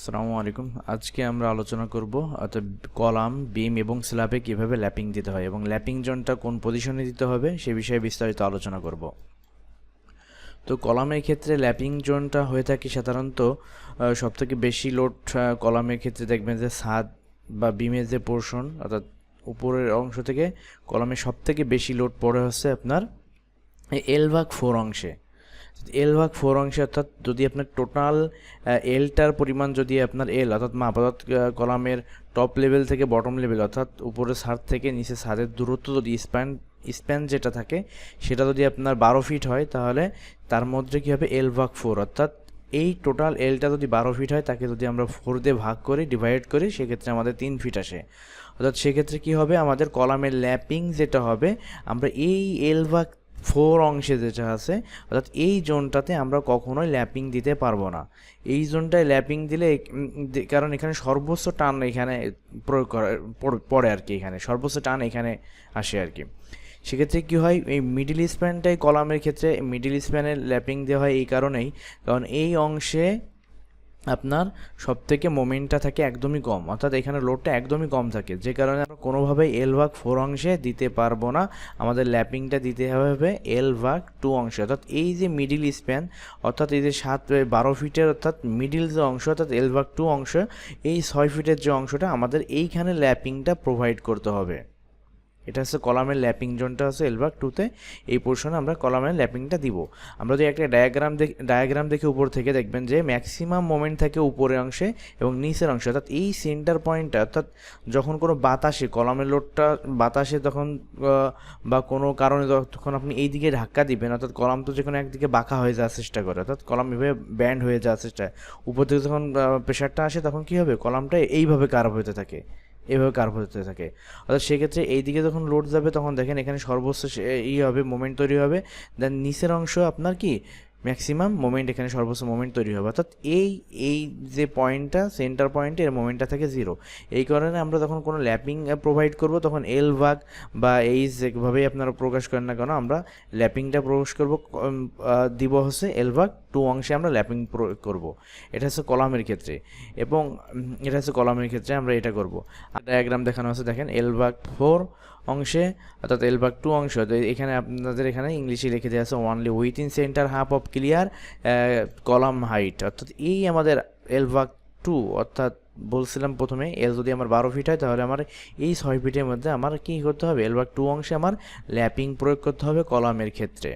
আসসালামু আলাইকুম। আজকে আমরা আলোচনা করব অর্থাৎ কলাম, বিম এবং স্ল্যাবে কীভাবে ল্যাপিং দিতে হয় এবং ল্যাপিং জোনটা কোন পজিশনে দিতে হবে সে বিষয়ে বিস্তারিত আলোচনা করব। তো কলামের ক্ষেত্রে ল্যাপিং জোনটা হয়ে থাকে সাধারণত সবথেকে বেশি লোড কলামের ক্ষেত্রে দেখবেন যে ছাদ বা বিমের যে পোর্শন অর্থাৎ উপরের অংশ থেকে কলামের সবথেকে বেশি লোড পড়ে হচ্ছে আপনার এল ভাগ ফোর অংশে। এল ভাগ ফোর অংশে, অর্থাৎ যদি আপনার টোটাল এলটার পরিমাণ যদি আপনার এল অর্থাৎ মাপ অর্থাৎ কলামের টপ লেভেল থেকে বটম লেভেল অর্থাৎ উপরে ছাদ থেকে নিচে ছাদের দূরত্ব যদি স্প্যান স্প্যান যেটা থাকে, সেটা যদি আপনার বারো ফিট হয়, তাহলে তার মধ্যে কী হবে এল ভাগ ফোর অর্থাৎ এই টোটাল এলটা যদি বারো ফিট হয়, তাকে যদি আমরা ফোর দিয়ে ভাগ করি ডিভাইড করি, সেক্ষেত্রে আমাদের তিন ফিট আসে। অর্থাৎ সেক্ষেত্রে কী হবে? আমাদের কলামের ল্যাপিং যেটা হবে, আমরা এই এল ভাগ ফোর অংশে যেটা আছে, অর্থাৎ এই জোনটাতে আমরা কখনোই ল্যাপিং দিতে পারব না। এই জোনটায় ল্যাপিং দিলে কারণ এখানে সর্বোচ্চ টান এখানে প্রয়োগ করা, পড়ে আর কি এখানে, সর্বোচ্চ টান এখানে আসে আর কি। সেক্ষেত্রে কী হয়, এই মিডিল স্প্যানটাই কলামের ক্ষেত্রে মিডিল স্প্যানের ল্যাপিং দেওয়া হয় এই কারণেই, কারণ এই অংশে আপনার সব থেকে মোমেন্টটা থাকে একদমই কম। অর্থাৎ এখানে লোডটা একদমই কম থাকে। যে কারণে আমরা কোনোভাবেই এল ভাগ ফোর অংশে দিতে পারব না। আমাদের ল্যাপিংটা দিতে হবে এল ভাগ টু অংশে। অর্থাৎ এই যে মিডিল স্প্যান অর্থাৎ এই যে সাত বারো ফিটের অর্থাৎ মিডিল যে অংশ, অর্থাৎ এল ভাগ টু অংশ, এই ছয় ফিটের যে অংশটা আমাদের এইখানে ল্যাপিংটা প্রোভাইড করতে হবে। এটা হচ্ছে কলামের ল্যাপিং জোনটা হচ্ছে এলবাগ টুতে এই পোর্শনে আমরা কলামের ল্যাপিংটা দিব। আমরা যদি একটা ডায়াগ্রাম ডায়াগ্রাম দেখে উপর থেকে দেখবেন যে ম্যাক্সিমাম মোমেন্ট থাকে উপরের অংশে এবং নিচের অংশে। অর্থাৎ এই সেন্টার পয়েন্টটা অর্থাৎ যখন কোনো বাতাসে, কলামের লোডটা বাতাসে তখন বা কোনো কারণে তখন আপনি এই দিকে ধাক্কা দিবেন, অর্থাৎ কলাম তো যে কোনো একদিকে বাঁকা হয়ে যাওয়ার চেষ্টা করে, অর্থাৎ কলাম এভাবে ব্যান্ড হয়ে যাওয়ার চেষ্টা। উপর থেকে যখন প্রেশারটা আসে তখন কী হবে? কলামটা এইভাবে কার্ভ হতে থাকে। এভাবে কার্ভ হতে থাকে। অর্থাৎ সেক্ষেত্রে এই দিকে যখন লোড যাবে, তখন দেখেন এখানে সর্বোচ্চ ই হবে মোমেন্ট তৈরি হবে। দেন নিচের অংশ আপনার কি? ম্যাক্সিমাম মোমেন্ট এখানে সর্বোচ্চ মোমেন্ট তৈরি হবে। অর্থাৎ এই এই যে পয়েন্টটা, সেন্টার পয়েন্টে, এর মোমেন্টটা থাকে জিরো। এই কারণে আমরা যখন কোনো ল্যাপিং প্রোভাইড করব, তখন এল ভাগ বা এই যেভাবেই আপনারা প্রকাশ করেন না কেন, আমরা ল্যাপিংটা প্রকাশ করব দিব হচ্ছে এল ভাগ টু অংশে আমরা ল্যাপিং করব। এটা হচ্ছে কলামের ক্ষেত্রে। এবং এটা হচ্ছে কলামের ক্ষেত্রে আমরা এটা করব। ডায়াগ্রাম দেখানো আছে, দেখেন এল ভাগ ফোর অংশে, অর্থাৎ এল ভাগ টু অংশ, তো এখানে আপনাদের এখানে ইংলিশে লিখে দেওয়া আছে only with in centre half of clear column height অর্থাৎ এই আমাদের এল ভাগ টু অর্থাৎ বলছিলাম প্রথমে এল যদি আমার বারো ফিট হয়, তাহলে আমার এই ছয় ফিটের মধ্যে আমার কী করতে হবে? এল ভাগ টু অংশে আমার ল্যাপিং প্রয়োগ করতে হবে কলামের ক্ষেত্রে।